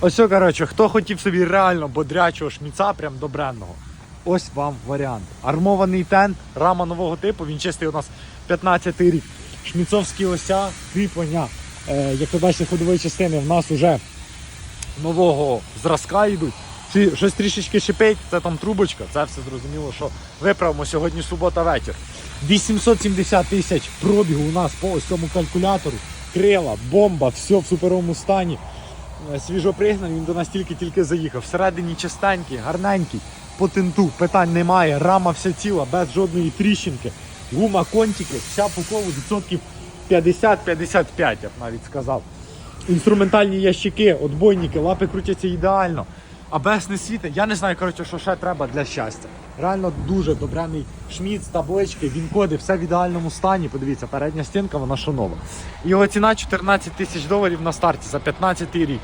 Ось, коротше, хто хотів собі реально бодрячого шміца, прям добренного. Ось вам варіант. Армований тент, рама нового типу, він чистий у нас 15 рік. Шміцовські ося, кріплення, е, як ви бачите, ходової частини в нас уже нового зразка йдуть. Ці щось трішечки шипить, це там трубочка, це все зрозуміло, що виправимо сьогодні субота вечір. 870 тисяч пробігу у нас по ось цьому калькулятору. Крила, бомба, все в суперовому стані. Е, Свіжо пригнаний, він до нас тільки-тільки заїхав. Всередині чистенький, гарненький, по тенту, питань немає, рама вся ціла, без жодної тріщинки. Гума, контики, вся по колу відсотків 50-55, я б навіть сказав. Інструментальні ящики, отбойники, лапи крутяться ідеально. АБС не світить. Я не знаю, коротше, що ще треба для щастя. Реально дуже добрений шміц, таблички, він-коди, все в ідеальному стані. Подивіться, передня стінка, вона шанова. Його ціна 14 тисяч доларів на старті за 15 рік.